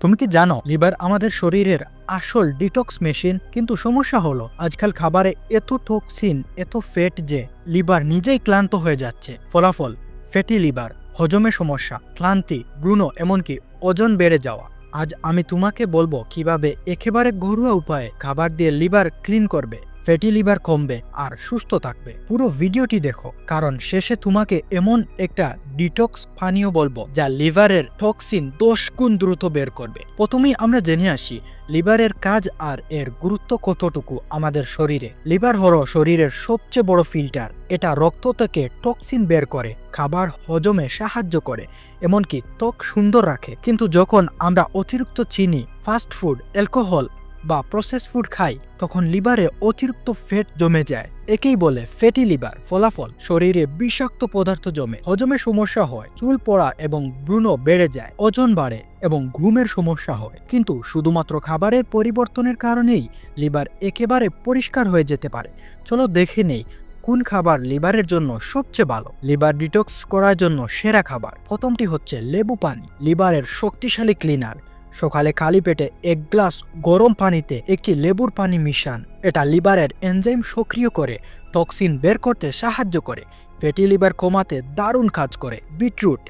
তুমি কি জানো, লিভার আমাদের শরীরের আসল ডিটক্স মেশিন? কিন্তু সমস্যা হলো, আজকাল খাবারে এত টক্সিন এত ফ্যাট যে লিভার নিজেই ক্লান্ত হয়ে যাচ্ছে। ফলাফল ফ্যাটি লিভার হজমে সমস্যা, ক্লান্তি ব্রুনো এমনকি ওজন বেড়ে যাওয়া। আজ আমি তোমাকে বলব কীভাবে একেবারে ঘরোয়া উপায়ে খাবার দিয়ে লিভার ক্লিন করবে। ফ্যাটি লিভার কমবে আর সুস্থ থাকবে। পুরো ভিডিওটি দেখো, কারণ শেষে তোমাকে এমন একটা ডিটক্স পানীয় বলব, যা লিভারের টক্সিন দশ গুণ দ্রুত বের করবে। প্রথমেই আমরা জেনে আসি, লিভারের কাজ আর এর গুরুত্ব কতটুকু আমাদের শরীরে। লিভার হলো শরীরের সবচেয়ে বড় ফিল্টার, এটা রক্ত থেকে টক্সিন বের করে, খাবার হজমে সাহায্য করে, এমনকি ত্বক সুন্দর রাখে। কিন্তু যখন আমরা অতিরিক্ত চিনি, ফাস্ট ফুড, অ্যালকোহল বা প্রসেস ফুড খাই, তখন লিভারে অতিরিক্ত ফ্যাট জমে যায়। একেই বলে ফ্যাটি লিভার ফলাফল শরীরে বিষাক্ত পদার্থ জমে। হজমে সমস্যা হয়, চুল পড়া এবং ব্রুণ বেড়ে যায়, ওজন বাড়ে এবং ঘুমের সমস্যা হয়। কিন্তু শুধুমাত্র খাবারের পরিবর্তনের কারণেই লিভার একেবারে পরিষ্কার হয়ে যেতে পারে। চলো দেখে নেই কোন খাবার লিভারের জন্য সবচেয়ে ভালো। লিভার ডিটক্স করার জন্য সেরা খাবার। প্রথমটি হচ্ছে লেবু পানি। লিভারের শক্তিশালী ক্লিনার। সকালে খালি পেটে এক গ্লাস গরম পানিতে একটি লেবুর পানি মিশান। এটা লিভারের এনজাইম সক্রিয় করে, টক্সিন বের করতে সাহায্য করে, ফ্যাটি লিভার কমাতে দারুণ কাজ করে। বিটরুট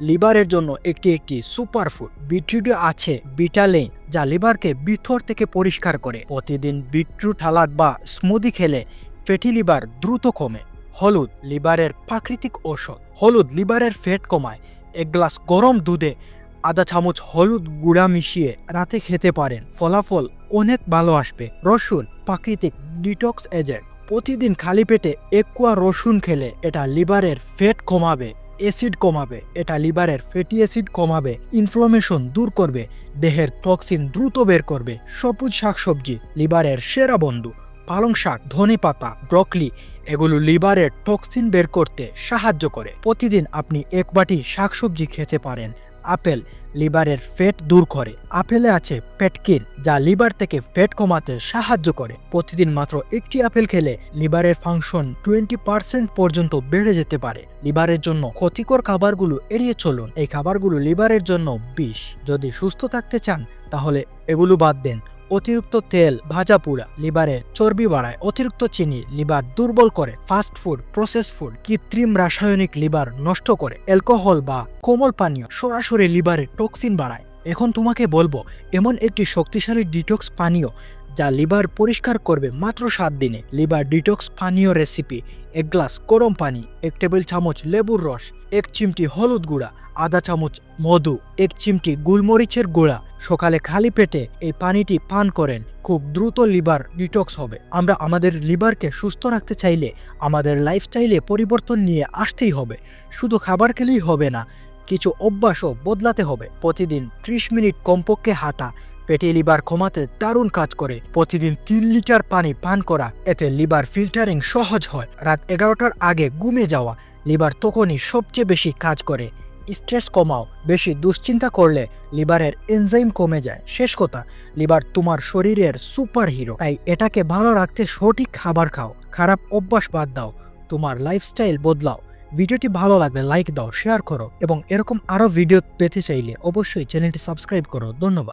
লিভারের জন্য একটি একটি সুপারফুড। বিটরুটে আছে বিটালেন যা লিভারকে ভিতর থেকে পরিষ্কার করে। প্রতিদিন বিটরুট সালাড বা স্মুদি খেলে ফ্যাটি লিভার দ্রুত কমে। হলুদ লিভারের প্রাকৃতিক ঔষধ। হলুদ লিভারের ফ্যাট কমায়। এক গ্লাস গরম দুধে আধা চামচ হলুদ গুঁড়া মিশিয়ে রাতে খেতে পারেন। ফলাফল অনেক ভালো আসবে। রসুন, প্রাকৃতিক ডিটক্স এজেন্ট। প্রতিদিন খালি পেটে একুয়া রসুন খেলে এটা লিভারের ফ্যাট কমাবে, অ্যাসিড কমাবে, এটা লিভারের ফ্যাটি অ্যাসিড কমাবে ইনফ্লামেশন দূর করবে, দেহের টক্সিন দ্রুত বের করবে। সবুজ শাকসবজি লিভারের সেরা বন্ধু। পালং শাক, ধনে পাতা, ব্রকলি এগুলো লিভারের টক্সিন বের করতে সাহায্য করে। প্রতিদিন আপনি এক বাটি শাকসবজি খেতে পারেন। আপেল লিভারের ফ্যাট দূর করে। আপেলে আছে পেটকিন যা লিভার থেকে ফ্যাট কমাতে সাহায্য করে। প্রতিদিন মাত্র একটি আপেল খেলে লিভারের ফাংশন টোয়েন্টি পার্সেন্ট পর্যন্ত বেড়ে যেতে পারে। লিভারের জন্য ক্ষতিকর খাবারগুলো এড়িয়ে চলুন। এই খাবারগুলো লিভারের জন্য বিষ। যদি সুস্থ থাকতে চান, তাহলে এগুলো বাদ দেন। অতিরিক্ত তেল, ভাজা পোড়া লিভারে চর্বি বাড়ায়। অতিরিক্ত চিনি, লিভার দুর্বল করে। ফাস্ট ফুড প্রসেস ফুড, কৃত্রিম রাসায়নিক লিভার নষ্ট করে। অ্যালকোহল বা কোমল পানীয় সরাসরি লিভারে টক্সিন বাড়ায়। এখন তোমাকে বলব, এমন একটি শক্তিশালী ডিটক্স পানীয় যা লিভার পরিষ্কার করবে মাত্র সাত দিনে। লিভার ডিটক্স পানীয় রেসিপি, এক গ্লাস গরম পানি, এক টেবিল চামচ লেবুর রস, এক চিমটি হলুদ গুঁড়া, আধা চামচ মধু, এক চিমটি গুলমরিচের গুঁড়া। সকালে খালি পেটে এই পানিটি পান করেন, খুব দ্রুত লিভার ডিটক্স হবে। আমরা আমাদের লিভারকে সুস্থ রাখতে চাইলে আমাদের লাইফস্টাইলে পরিবর্তন নিয়ে আসতেই হবে। শুধু খাবার খেলেই হবে না, কিছু অভ্যাসও বদলাতে হবে। প্রতিদিন ত্রিশ মিনিট কমপক্ষে হাঁটা পেটে লিভার কমাতে দারুণ কাজ করে। প্রতিদিন তিন লিটার পানি পান করা, এতে লিভার ফিল্টারিং সহজ হয়। রাত এগারোটার আগে ঘুমে যাওয়া, লিভার তখনই সবচেয়ে বেশি কাজ করে। স্ট্রেস কমাও, বেশি দুশ্চিন্তা করলে লিভারের এনজাইম কমে যায়। শেষ কথা, লিভার তোমার শরীরের সুপার হিরো তাই এটাকে ভালো রাখতে সঠিক খাবার খাও। খারাপ অভ্যাস বাদ দাও, তোমার লাইফস্টাইল বদলাও। ভিডিওটি ভালো লাগলে লাইক দাও, শেয়ার করো, এবং এরকম আরও ভিডিও পেতে চাইলে অবশ্যই চ্যানেলটি সাবস্ক্রাইব করো। ধন্যবাদ।